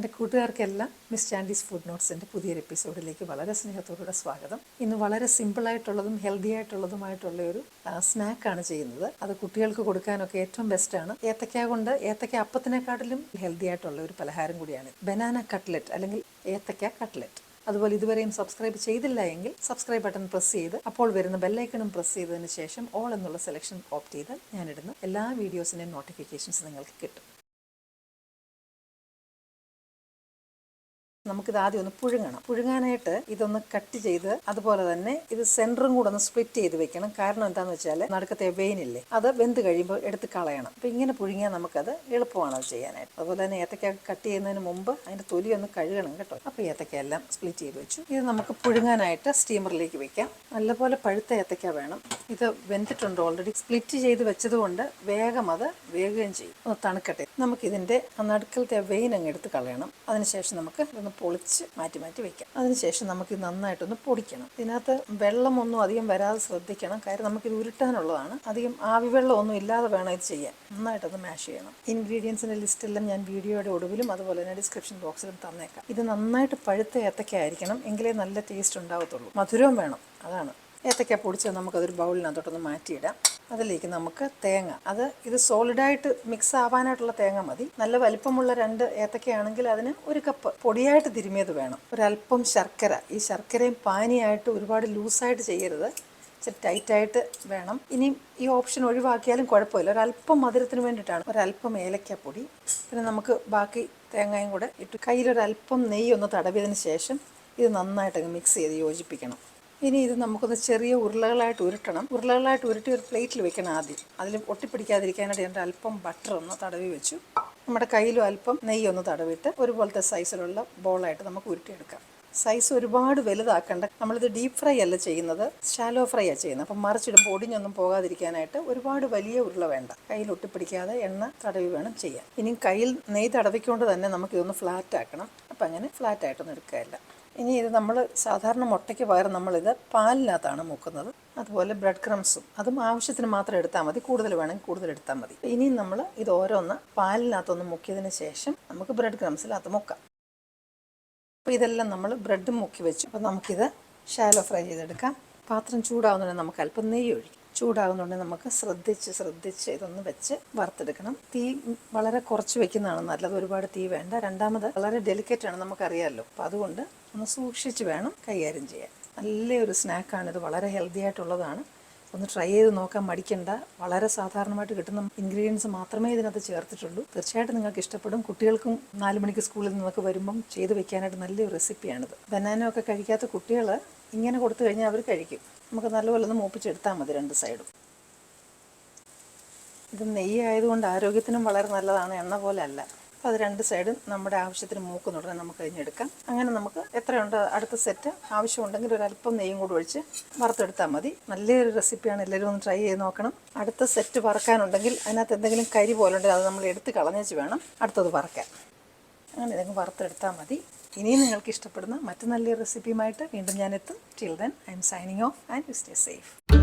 എന്റെ കൂട്ടുകാർക്കെല്ലാം miss ചാൻഡീസ് food നോട്ട്സിന്റെ പുതിയൊരു എപ്പിസോഡിലേക്ക് വളരെ സ്നേഹത്തോടുകൂടെ സ്വാഗതം. ഇന്ന് വളരെ സിമ്പിളായിട്ടുള്ളതും ഹെൽത്തി ആയിട്ടുള്ളതുമായിട്ടുള്ള ഒരു സ്നാക്കാണ് ചെയ്യുന്നത്. അത് കുട്ടികൾക്ക് കൊടുക്കാനൊക്കെ ഏറ്റവും ബെസ്റ്റാണ് ഏത്തക്ക കൊണ്ട് ഏത്തക്ക അപ്പത്തിനെക്കാട്ടിലും ഹെൽത്തി ആയിട്ടുള്ള ഒരു പലഹാരം കൂടിയാണ്. ബനാന കട്ട്ലറ്റ് അല്ലെങ്കിൽ ഏത്തക്ക കട്ട്ലറ്റ്. അതുപോലെ ഇതുവരെയും സബ്സ്ക്രൈബ് ചെയ്തില്ല എങ്കിൽ സബ്സ്ക്രൈബ് ബട്ടൺ പ്രസ് ചെയ്ത് അപ്പോൾ വരുന്ന ബെല്ലൈക്കണും പ്രസ് ചെയ്തതിന് ശേഷം ഓൾ എന്നുള്ള സെലക്ഷൻ ഓപ്റ്റ് ചെയ്താൽ ഞാനിടുന്ന എല്ലാ വീഡിയോസിന്റെയും നോട്ടിഫിക്കേഷൻസ് നിങ്ങൾക്ക് കിട്ടും. നമുക്കിത് ആദ്യം ഒന്ന് പുഴുങ്ങണം. പുഴുങ്ങാനായിട്ട് ഇതൊന്ന് കട്ട് ചെയ്ത് അതുപോലെ തന്നെ ഇത് സെന്ററും കൂടെ ഒന്ന് സ്പ്ലിറ്റ് ചെയ്ത് വെക്കണം. കാരണം എന്താണെന്ന് വെച്ചാൽ നടുക്കത്തെ വെയിനില്ലേ അത് വെന്ത് കഴിയുമ്പോൾ എടുത്ത് കളയണം. അപ്പം ഇങ്ങനെ പുഴുങ്ങിയാൽ നമുക്കത് എളുപ്പമാണ് അത് ചെയ്യാനായിട്ട്. അതുപോലെ തന്നെ ഏത്തക്ക കട്ട് ചെയ്യുന്നതിന് മുമ്പ് അതിന്റെ തൊലി ഒന്ന് കഴുകണം കേട്ടോ. അപ്പോൾ ഏത്തക്ക എല്ലാം സ്പ്ലിറ്റ് ചെയ്ത് വെച്ചു. ഇത് നമുക്ക് പുഴുങ്ങാനായിട്ട് സ്റ്റീമറിലേക്ക് വെക്കാം. നല്ലപോലെ പഴുത്ത ഏത്തക്ക വേണം. ഇത് വെന്തിട്ടുണ്ട് ഓൾറെഡി സ്പ്ലിറ്റ് ചെയ്ത് വെച്ചതുകൊണ്ട് വേഗം അത് വേകുകയും ചെയ്യും. ഒന്ന് തണുക്കട്ടെ. നമുക്കിതിന്റെ നടുക്കലത്തെ വെയിൻ അങ്ങ് എടുത്ത് കളയണം. അതിനുശേഷം നമുക്ക് ഇതൊന്ന് പൊളിച്ച് മാറ്റി മാറ്റി വെക്കാം. അതിനുശേഷം നമുക്ക് നന്നായിട്ടൊന്ന് പൊടിക്കണം. ഇതിനകത്ത് വെള്ളമൊന്നും അധികം വരാതെ ശ്രദ്ധിക്കണം. കാര്യം നമുക്കിത് ഉരുട്ടാനുള്ളതാണ്. അധികം ആവി വെള്ളമൊന്നും ഇല്ലാതെ വേണം ഇത് ചെയ്യാൻ. നന്നായിട്ടൊന്ന് മാഷ് ചെയ്യണം. ഇൻഗ്രീഡിയൻസിന്റെ ലിസ്റ്റെല്ലാം ഞാൻ വീഡിയോയുടെ ഒടുവിലും അതുപോലെ തന്നെ ഡിസ്ക്രിപ്ഷൻ ബോക്സിലും തന്നേക്കാം. ഇത് നന്നായിട്ട് പഴുത്ത ഏത്തക്ക ആയിരിക്കണം. എങ്കിലേ നല്ല ടേസ്റ്റ് ഉണ്ടാകത്തുള്ളൂ മധുരവും വേണം. അതാണ്. ഏത്തക്ക പൊടിച്ച് നമുക്കതൊരു ബൗളിനകത്തോട്ടൊന്ന് മാറ്റിയിടാം. അതിലേക്ക് നമുക്ക് തേങ്ങ. അത് ഇത് സോളിഡായിട്ട് മിക്സ് ആവാനായിട്ടുള്ള തേങ്ങ മതി. നല്ല വലിപ്പമുള്ള രണ്ട് ഏത്തക്കയാണെങ്കിൽ അതിന് ഒരു കപ്പ് പൊടിയായിട്ട് തിരുമിയത് വേണം. ഒരല്പം ശർക്കര. ഈ ശർക്കരയും പാനിയായിട്ട് ഒരുപാട് ലൂസായിട്ട് ചെയ്യരുത്. ഇച്ചിരി ടൈറ്റായിട്ട് വേണം. ഇനി ഈ ഓപ്ഷൻ ഒഴിവാക്കിയാലും കുഴപ്പമില്ല. ഒരല്പം മധുരത്തിന് വേണ്ടിയിട്ടാണ്. ഒരല്പം ഏലക്കാപ്പൊടി പിന്നെ നമുക്ക് ബാക്കി തേങ്ങയും കൂടെ ഇട്ട് കയ്യിലൊരല്പം നെയ്യൊന്ന് തടവിയതിന് ശേഷം ഇത് നന്നായിട്ടങ്ങ് മിക്സ് ചെയ്ത് യോജിപ്പിക്കണം. ഇനി ഇത് നമുക്കൊന്ന് ചെറിയ ഉരുളകളായിട്ട് ഉരുട്ടണം. ഉരുളകളായിട്ട് ഉരുട്ടി ഒരു പ്ലേറ്റിൽ വെക്കണം ആദ്യം. അതിൽ ഒട്ടിപ്പിടിക്കാതിരിക്കാനായിട്ട് ഞാൻ അല്പം ബട്ടർ ഒന്ന് തടവി വെച്ചു. നമ്മുടെ കയ്യിലും അല്പം നെയ്യ് ഒന്ന് തടവിട്ട് ഒരുപോലത്തെ സൈസിലുള്ള ബോളായിട്ട് നമുക്ക് ഉരുട്ടിയെടുക്കാം. സൈസ് ഒരുപാട് വലുതാക്കണ്ട. നമ്മളിത് ഡീപ്പ് ഫ്രൈ അല്ല ചെയ്യുന്നത്. ഷാലോ ഫ്രൈ ആണ് ചെയ്യുന്നത്. അപ്പം മറിച്ചിടുമ്പോൾ ഒടിഞ്ഞൊന്നും പോകാതിരിക്കാനായിട്ട് ഒരുപാട് വലിയ ഉരുള വേണ്ട. കയ്യിൽ ഒട്ടിപ്പിടിക്കാതെ എണ്ണ തടവി വേണം ചെയ്യാൻ. ഇനി കയ്യിൽ നെയ്യ് തടവിക്കൊണ്ട് തന്നെ നമുക്കിതൊന്ന് ഫ്ലാറ്റ് ആക്കണം. അപ്പം അങ്ങനെ ഫ്ലാറ്റ് ആയിട്ടൊന്നും എടുക്കുകയില്ല. ഇനി ഇത് നമ്മൾ സാധാരണ മുട്ടയ്ക്ക് പകരം നമ്മളിത് പാലിനകത്താണ് മുക്കുന്നത്. അതുപോലെ ബ്രെഡ് ക്രംസും അതും ആവശ്യത്തിന് മാത്രം എടുത്താൽ മതി. കൂടുതൽ വേണമെങ്കിൽ കൂടുതൽ എടുത്താൽ മതി. ഇനിയും നമ്മൾ ഇത് ഓരോന്ന് പാലിനകത്തൊന്ന് മുക്കിയതിന് ശേഷം നമുക്ക് ബ്രെഡ് ക്രംസിനകത്ത് മുക്കാം. അപ്പോൾ ഇതെല്ലാം നമ്മൾ ബ്രെഡും മുക്കി വെച്ചു. അപ്പോൾ നമുക്കിത് ഷാലോ ഫ്രൈ ചെയ്തെടുക്കാം. പാത്രം ചൂടാവുന്നതിന് നമുക്ക് അല്പം നെയ്യ് ഒഴിക്കും. ചൂടാകുന്നുണ്ടെങ്കിൽ നമുക്ക് ശ്രദ്ധിച്ച് ശ്രദ്ധിച്ച് ഇതൊന്ന് വെച്ച് വറുത്തെടുക്കണം. തീ വളരെ കുറച്ച് വെക്കുന്നതാണ് നല്ലത്. ഒരുപാട് തീ വേണ്ട. രണ്ടാമത് വളരെ ഡെലിക്കറ്റ് ആണ് നമുക്കറിയാമല്ലോ അപ്പോൾ അതുകൊണ്ട് ഒന്ന് സൂക്ഷിച്ച് വേണം കൈകാര്യം ചെയ്യാൻ. നല്ലൊരു സ്നാക്കാണ് ഇത്. വളരെ ഹെൽത്തി ആയിട്ടുള്ളതാണ്. ഒന്ന് ട്രൈ ചെയ്ത് നോക്കാൻ മടിക്കണ്ട. വളരെ സാധാരണമായിട്ട് കിട്ടുന്ന ഇൻഗ്രീഡിയൻസ് മാത്രമേ ഇതിനകത്ത് ചേർത്തിട്ടുള്ളൂ. തീർച്ചയായിട്ടും നിങ്ങൾക്ക് ഇഷ്ടപ്പെടും. കുട്ടികൾക്കും നാല് മണിക്ക് സ്കൂളിൽ നിന്നൊക്കെ വരുമ്പം ചെയ്ത് വെക്കാനായിട്ട് നല്ലൊരു റെസിപ്പിയാണിത് ബനാന ഒക്കെ കഴിക്കാത്ത കുട്ടികൾ ഇങ്ങനെ കൊടുത്തു കഴിഞ്ഞാൽ അവർ കഴിക്കും. നമുക്ക് നല്ലപോലെ ഒന്ന് മൂപ്പിച്ചെടുത്താൽ മതി രണ്ട് സൈഡും. ഇത് നെയ്യ് ആയതുകൊണ്ട് ആരോഗ്യത്തിനും വളരെ നല്ലതാണ് എണ്ണ പോലെ അല്ല. അത് രണ്ട് സൈഡും നമ്മുടെ ആവശ്യത്തിന് മൂക്കുന്നുടനെ നമുക്ക് കഴിഞ്ഞെടുക്കാം അങ്ങനെ നമുക്ക് എത്രയുണ്ട് അടുത്ത സെറ്റ് ആവശ്യമുണ്ടെങ്കിൽ ഒരു അല്പം നെയ്യും കൂടി ഒഴിച്ച് വറുത്തെടുത്താൽ മതി. നല്ലൊരു റെസിപ്പിയാണ് എല്ലാവരും ഒന്ന് ട്രൈ ചെയ്ത് നോക്കണം. അടുത്ത സെറ്റ് വറക്കാനുണ്ടെങ്കിൽ അതിനകത്ത് എന്തെങ്കിലും കരി പോലെ ഉണ്ടെങ്കിൽ അത് നമ്മൾ എടുത്ത് കളഞ്ഞേച്ച് വേണം അടുത്തത് വറക്കാൻ. അങ്ങനെ എന്തെങ്കിലും വറുത്തെടുത്താൽ മതി. ഇനിയും നിങ്ങൾക്ക് ഇഷ്ടപ്പെടുന്ന മറ്റു നല്ലൊരു റെസിപ്പിയുമായിട്ട് വീണ്ടും ഞാൻ എത്തും till then I am signing off and stay safe